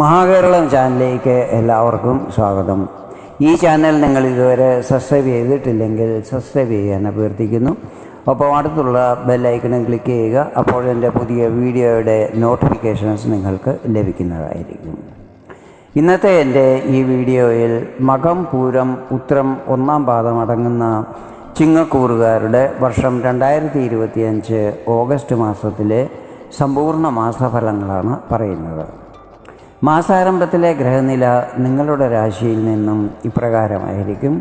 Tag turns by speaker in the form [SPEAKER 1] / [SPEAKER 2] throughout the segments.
[SPEAKER 1] മഹാകേരളം ചാനലിലേക്ക് എല്ലാവർക്കും സ്വാഗതം. ഈ ചാനൽ നിങ്ങൾ ഇതുവരെ സബ്സ്ക്രൈബ് ചെയ്തിട്ടില്ലെങ്കിൽ സബ്സ്ക്രൈബ് ചെയ്യാൻ അഭ്യർത്ഥിക്കുന്നു. അപ്പോൾ അടുത്തുള്ള ബെല്ലൈക്കണം ക്ലിക്ക് ചെയ്യുക. അപ്പോൾ എന്റെ പുതിയ വീഡിയോയുടെ നോട്ടിഫിക്കേഷൻസ് നിങ്ങൾക്ക് ലഭിക്കുന്നതായിരിക്കും. ഇന്നത്തെ എന്റെ ഈ വീഡിയോയിൽ മകം പൂരം ഉത്രം ഒന്നാം പാദം അടങ്ങുന്ന ചിങ്ങക്കൂറുകാരുടെ വർഷം രണ്ടായിരത്തി ഇരുപത്തിയഞ്ച് ഓഗസ്റ്റ് മാസത്തിലെ സമ്പൂർണ മാസഫലങ്ങളാണ് പറയുന്നത്. മാസാരംഭത്തിലെ ഗ്രഹനില നിങ്ങളുടെ രാശിയിൽ നിന്നും ഇപ്രകാരമായിരിക്കും.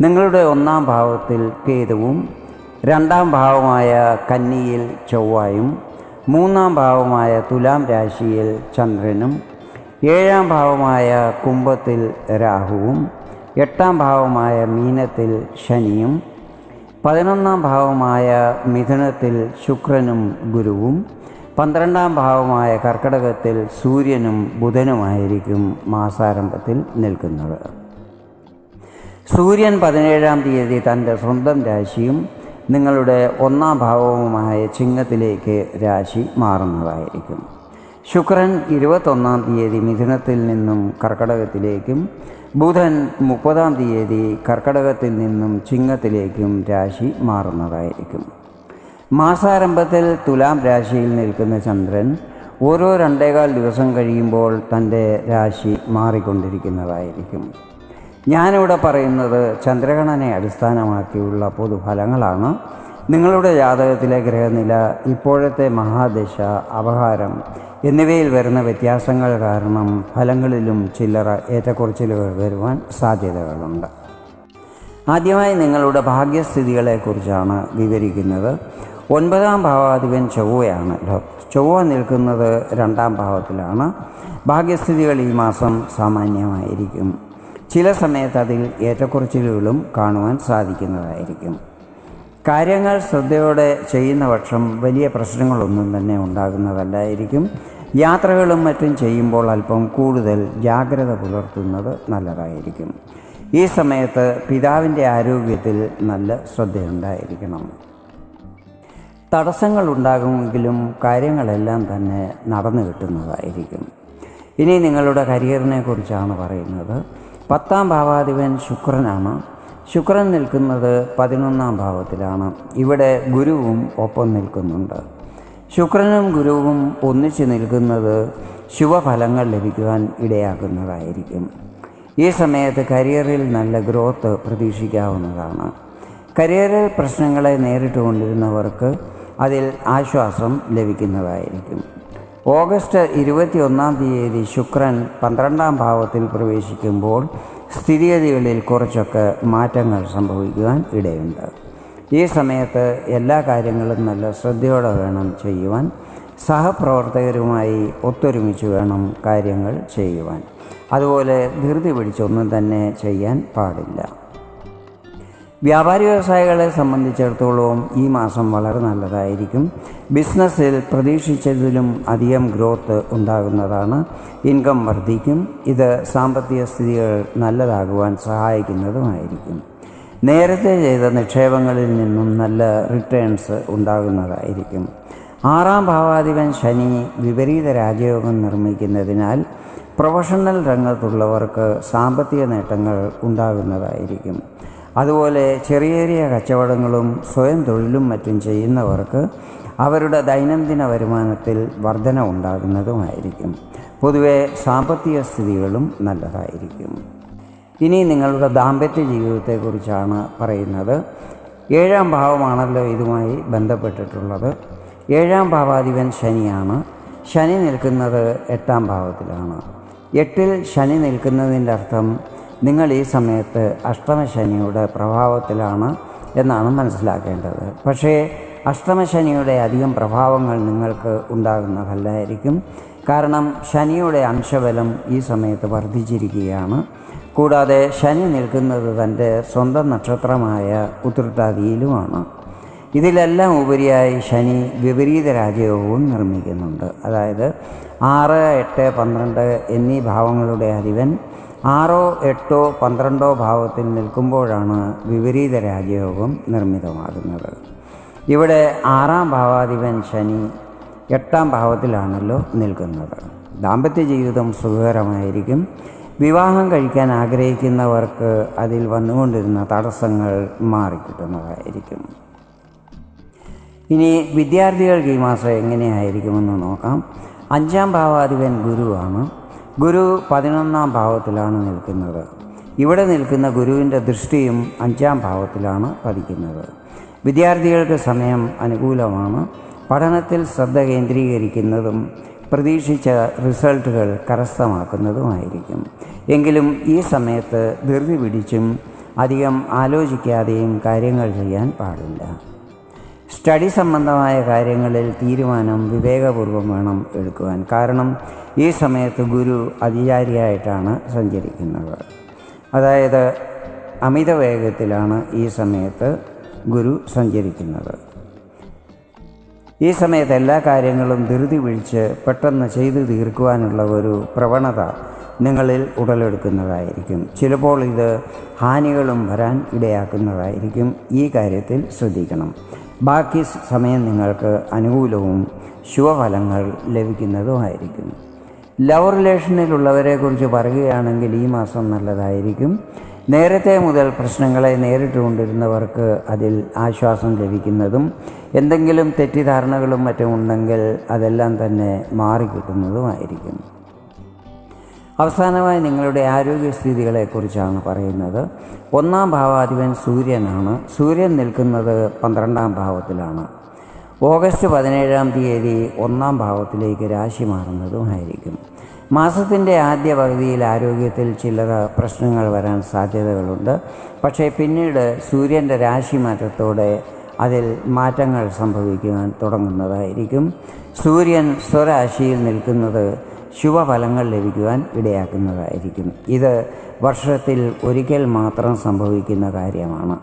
[SPEAKER 1] നിങ്ങളുടെ ഒന്നാം ഭാവത്തിൽ കേതുവും രണ്ടാം ഭാവമായ കന്നിയിൽ ചൊവ്വായും മൂന്നാം ഭാവമായ തുലാം രാശിയിൽ ചന്ദ്രനും ഏഴാം ഭാവമായ കുംഭത്തിൽ രാഹുവും എട്ടാം ഭാവമായ മീനത്തിൽ ശനിയും പതിനൊന്നാം ഭാവമായ മിഥുനത്തിൽ ശുക്രനും ഗുരുവും പന്ത്രണ്ടാം ഭാവമായ കർക്കിടകത്തിൽ സൂര്യനും ബുധനുമായിരിക്കും മാസാരംഭത്തിൽ നിൽക്കുന്നത്. സൂര്യൻ പതിനേഴാം തീയതി തന്റെ സ്വന്തം രാശിയും നിങ്ങളുടെ ഒന്നാം ഭാവവുമായ ചിങ്ങത്തിലേക്ക് രാശി മാറുന്നതായിരിക്കും. ശുക്രൻ ഇരുപത്തൊന്നാം തീയതി മിഥുനത്തിൽ നിന്നും കർക്കടകത്തിലേക്കും ബുധൻ മുപ്പതാം തീയതി കർക്കടകത്തിൽ നിന്നും ചിങ്ങത്തിലേക്കും രാശി മാറുന്നതായിരിക്കും. മാസാരംഭത്തിൽ തുലാം രാശിയിൽ നിൽക്കുന്ന ചന്ദ്രൻ ഓരോ രണ്ടേകാൽ ദിവസം കഴിയുമ്പോൾ തന്റെ രാശി മാറിക്കൊണ്ടിരിക്കുന്നതായിരിക്കും. ഞാനിവിടെ പറയുന്നത് ചന്ദ്രഗണനെ അടിസ്ഥാനമാക്കിയുള്ള പൊതുഫലങ്ങളാണ്. നിങ്ങളുടെ ജാതകത്തിലെ ഗ്രഹനില ഇപ്പോഴത്തെ മഹാദശ അപഹാരം എന്നിവയിൽ വരുന്ന വ്യത്യാസങ്ങൾ കാരണം ഫലങ്ങളിലും ചില്ലറ ഏറ്റക്കുറച്ചിലുകൾ വരുവാൻ സാധ്യതകളുണ്ട്. ആദ്യമായി നിങ്ങളുടെ ഭാഗ്യസ്ഥിതികളെക്കുറിച്ചാണ് വിവരിക്കുന്നത്. ഒൻപതാം ഭാവാധിപൻ ചൊവ്വയാണ്. ചൊവ്വ നിൽക്കുന്നത് രണ്ടാം ഭാവത്തിലാണ്. ഭാഗ്യസ്ഥിതികൾ ഈ മാസം സാമാന്യമായിരിക്കും. ചില സമയത്ത് അതിൽ ഏറ്റക്കുറച്ചിലുകളും കാണുവാൻ സാധിക്കുന്നതായിരിക്കും. കാര്യങ്ങൾ ശ്രദ്ധയോടെ ചെയ്യുന്ന പക്ഷം വലിയ പ്രശ്നങ്ങളൊന്നും തന്നെ ഉണ്ടാകുന്നതല്ലായിരിക്കും. യാത്രകളും മറ്റും ചെയ്യുമ്പോൾ അല്പം കൂടുതൽ ജാഗ്രത പുലർത്തുന്നത് നല്ലതായിരിക്കും. ഈ സമയത്ത് പിതാവിന്റെ ആരോഗ്യത്തിൽ നല്ല ശ്രദ്ധയുണ്ടായിരിക്കണം. തടസ്സങ്ങൾ ഉണ്ടാകുമെങ്കിലും കാര്യങ്ങളെല്ലാം തന്നെ നടന്നു കിട്ടുന്നതായിരിക്കും. ഇനി നിങ്ങളുടെ കരിയറിനെ കുറിച്ചാണ് പറയുന്നത്. പത്താം ഭാവാധിപൻ ശുക്രനാണ്. ശുക്രൻ നിൽക്കുന്നത് പതിനൊന്നാം ഭാവത്തിലാണ്. ഇവിടെ ഗുരുവും ഒപ്പം നിൽക്കുന്നുണ്ട്. ശുക്രനും ഗുരുവും ഒന്നിച്ചു നിൽക്കുന്നത് ശുഭഫലങ്ങൾ ലഭിക്കുവാൻ ഇടയാകുന്നതായിരിക്കും ഈ സമയത്ത് കരിയറിൽ നല്ല ഗ്രോത്ത് പ്രതീക്ഷിക്കാവുന്നതാണ്. കരിയറിൽ പ്രശ്നങ്ങളെ നേരിട്ട് കൊണ്ടിരുന്നവർക്ക് അതിൽ ആശ്വാസം ലഭിക്കുന്നതായിരിക്കും. ഓഗസ്റ്റ് ഇരുപത്തി ഒന്നാം തീയതി ശുക്രൻ പന്ത്രണ്ടാം ഭാവത്തിൽ പ്രവേശിക്കുമ്പോൾ സ്ഥിതിഗതികളിൽ കുറച്ചൊക്കെ മാറ്റങ്ങൾ സംഭവിക്കുവാൻ ഇടയുണ്ട്. ഈ സമയത്ത് എല്ലാ കാര്യങ്ങളും നല്ല ശ്രദ്ധയോടെ വേണം ചെയ്യുവാൻ സഹപ്രവർത്തകരുമായി ഒത്തൊരുമിച്ച് വേണം കാര്യങ്ങൾ ചെയ്യുവാൻ. അതുപോലെ ധൃതി പിടിച്ചൊന്നും തന്നെ ചെയ്യാൻ പാടില്ല. വ്യാപാരി വ്യവസായികളെ സംബന്ധിച്ചിടത്തോളം ഈ മാസം വളരെ നല്ലതായിരിക്കും. ബിസിനസ്സിൽ പ്രതീക്ഷിച്ചതിലും അധികം ഗ്രോത്ത് ഉണ്ടാകുന്നതാണ്. ഇൻകം വർദ്ധിക്കും. ഇത് സാമ്പത്തിക സ്ഥിതികൾ നല്ലതാകുവാൻ സഹായിക്കുന്നതുമായിരിക്കും. നേരത്തെ ചെയ്ത നിക്ഷേപങ്ങളിൽ നിന്നും നല്ല റിട്ടേൺസ് ഉണ്ടാകുന്നതായിരിക്കും. ആറാം ഭാവാധിപൻ ശനി വിപരീത രാജയോഗം നിർമ്മിക്കുന്നതിനാൽ പ്രൊഫഷണൽ രംഗത്തുള്ളവർക്ക് സാമ്പത്തിക നേട്ടങ്ങൾ ഉണ്ടാകുന്നതായിരിക്കും. അതുപോലെ ചെറിയ ചെറിയ കച്ചവടങ്ങളും സ്വയം തൊഴിലും മറ്റും ചെയ്യുന്നവർക്ക് അവരുടെ ദൈനംദിന വരുമാനത്തിൽ വർധന ഉണ്ടാകുന്നതുമായിരിക്കും പൊതുവെ സാമ്പത്തിക സ്ഥിതികളും നല്ലതായിരിക്കും. ഇനി നിങ്ങളുടെ ദാമ്പത്യ ജീവിതത്തെക്കുറിച്ചാണ് പറയുന്നത്. ഏഴാം ഭാവമാണല്ലോ ഇതുമായി ബന്ധപ്പെട്ടിട്ടുള്ളത്. ഏഴാം ഭാവാധിപൻ ശനിയാണ്. ശനി നിൽക്കുന്നത് എട്ടാം ഭാവത്തിലാണ്. എട്ടിൽ ശനി നിൽക്കുന്നതിന്റെ അർത്ഥം നിങ്ങൾ ഈ സമയത്ത് അഷ്ടമശനിയുടെ പ്രഭാവത്തിലാണ് എന്നാണ് മനസ്സിലാക്കേണ്ടത്. പക്ഷേ അഷ്ടമശനിയുടെ അധികം പ്രഭാവങ്ങൾ നിങ്ങൾക്ക് ഉണ്ടാകുന്നതല്ലായിരിക്കും. കാരണം ശനിയുടെ അംശബലം ഈ സമയത്ത് വർദ്ധിച്ചിരിക്കുകയാണ്. കൂടാതെ ശനി നിൽക്കുന്നത് തന്റെ സ്വന്തം നക്ഷത്രമായ ഉത്രട്ടാതിയിലുമാണ് ഇതിലെല്ലാം ഉപരിയായി ശനി വിപരീത രാജയോഗവും നിർമ്മിക്കുന്നുണ്ട്. അതായത് ആറ് എട്ട് പന്ത്രണ്ട് എന്നീ ഭാവങ്ങളുടെ അധിപൻ ആറോ എട്ടോ പന്ത്രണ്ടോ ഭാവത്തിൽ നിൽക്കുമ്പോഴാണ് വിപരീത രാജയോഗം നിർമ്മിതമാകുന്നത്. ഇവിടെ ആറാം ഭാവാധിപൻ ശനി എട്ടാം ഭാവത്തിലാണല്ലോ നിൽക്കുന്നത്. ദാമ്പത്യ ജീവിതം സുഖകരമായിരിക്കും. വിവാഹം കഴിക്കാൻ ആഗ്രഹിക്കുന്നവർക്ക് അതിൽ വന്നുകൊണ്ടിരുന്ന തടസ്സങ്ങൾ മാറിക്കിട്ടുന്നതായിരിക്കും. ഇനി വിദ്യാർത്ഥികൾക്ക് ഈ മാസം എങ്ങനെയായിരിക്കുമെന്ന് നോക്കാം. അഞ്ചാം ഭാവാധിപൻ ഗുരുവാണ്. ഗുരു പതിനൊന്നാം ഭാവത്തിലാണ് നിൽക്കുന്നത്. ഇവിടെ നിൽക്കുന്ന ഗുരുവിന്റെ ദൃഷ്ടിയും അഞ്ചാം ഭാവത്തിലാണ് പതിക്കുന്നത്. വിദ്യാർത്ഥികൾക്ക് സമയം അനുകൂലമാണ്. പഠനത്തിൽ ശ്രദ്ധ കേന്ദ്രീകരിക്കുന്നതും പ്രതീക്ഷിച്ച റിസൾട്ടുകൾ കരസ്ഥമാക്കുന്നതുമായിരിക്കും. എങ്കിലും ഈ സമയത്ത് ധൃതി പിടിച്ചും അധികം ആലോചിക്കാതെയും കാര്യങ്ങൾ ചെയ്യാൻ പാടില്ല. സ്റ്റഡി സംബന്ധമായ കാര്യങ്ങളിൽ തീരുമാനം വിവേകപൂർവം വേണം എടുക്കുവാൻ. കാരണം ഈ സമയത്ത് ഗുരു അതിചാരിയായിട്ടാണ് സഞ്ചരിക്കുന്നത്. അതായത് അമിത വേഗത്തിലാണ് ഈ സമയത്ത് ഗുരു സഞ്ചരിക്കുന്നത്. ഈ സമയത്ത് എല്ലാ കാര്യങ്ങളും ധൃതി പിടിച്ച് പെട്ടെന്ന് ചെയ്തു തീർക്കുവാനുള്ള ഒരു പ്രവണത നിങ്ങളിൽ ഉടലെടുക്കുന്നതായിരിക്കും. ചിലപ്പോൾ ഇത് ഹാനികളും വരാൻ ഇടയാക്കുന്നതായിരിക്കും. ഈ കാര്യത്തിൽ ശ്രദ്ധിക്കണം. ബാക്കി സമയം നിങ്ങൾക്ക് അനുകൂലവും ശുഭഫലങ്ങൾ ലഭിക്കുന്നതുമായിരിക്കും. ലവ് റിലേഷനിലുള്ളവരെക്കുറിച്ച് പറയുകയാണെങ്കിൽ ഈ മാസം നല്ലതായിരിക്കും. നേരത്തെ മുതൽ പ്രശ്നങ്ങളെ നേരിട്ടുകൊണ്ടിരുന്നവർക്ക് അതിൽ ആശ്വാസം ലഭിക്കുന്നതും എന്തെങ്കിലും തെറ്റിദ്ധാരണകളും മറ്റും ഉണ്ടെങ്കിൽ അതെല്ലാം തന്നെ മാറിക്കിട്ടുന്നതുമായിരിക്കും. അവസാനമായി നിങ്ങളുടെ ആരോഗ്യസ്ഥിതികളെക്കുറിച്ചാണ് പറയുന്നത്. ഒന്നാം ഭാവാധിപൻ സൂര്യനാണ്. സൂര്യൻ നിൽക്കുന്നത് പന്ത്രണ്ടാം ഭാവത്തിലാണ്. ഓഗസ്റ്റ് പതിനേഴാം തീയതി ഒന്നാം ഭാവത്തിലേക്ക് രാശി മാറുന്നതുമായിരിക്കും. മാസത്തിന്റെ ആദ്യ പകുതിയിൽ ആരോഗ്യത്തിൽ ചില്ലറ പ്രശ്നങ്ങൾ വരാൻ സാധ്യതകളുണ്ട്. പക്ഷേ പിന്നീട് സൂര്യന്റെ രാശി മാറ്റത്തോടെ അതിൽ മാറ്റങ്ങൾ സംഭവിക്കുവാൻ തുടങ്ങുന്നതായിരിക്കും. സൂര്യൻ സ്വരാശിയിൽ നിൽക്കുന്നത് ശുഭഫലങ്ങൾ ലഭിക്കുവാൻ ഇടയാക്കുന്നതായിരിക്കും. ഇത് വർഷത്തിൽ ഒരിക്കൽ മാത്രം സംഭവിക്കുന്ന കാര്യമാണ്.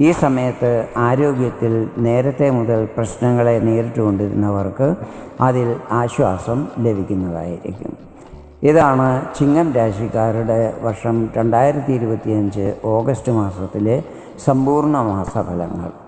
[SPEAKER 1] ഈ സമയത്ത് ആരോഗ്യത്തിൽ നേരത്തെ മുതൽ പ്രശ്നങ്ങളെ നേരിട്ടുകൊണ്ടിരുന്നവർക്ക് അതിൽ ആശ്വാസം ലഭിക്കുന്നതായിരിക്കും. ഇതാണ് ചിങ്ങം രാശിക്കാരുടെ വർഷം രണ്ടായിരത്തി ഇരുപത്തിയഞ്ച് ഓഗസ്റ്റ് മാസത്തിലെ സമ്പൂർണ മാസഫലങ്ങൾ.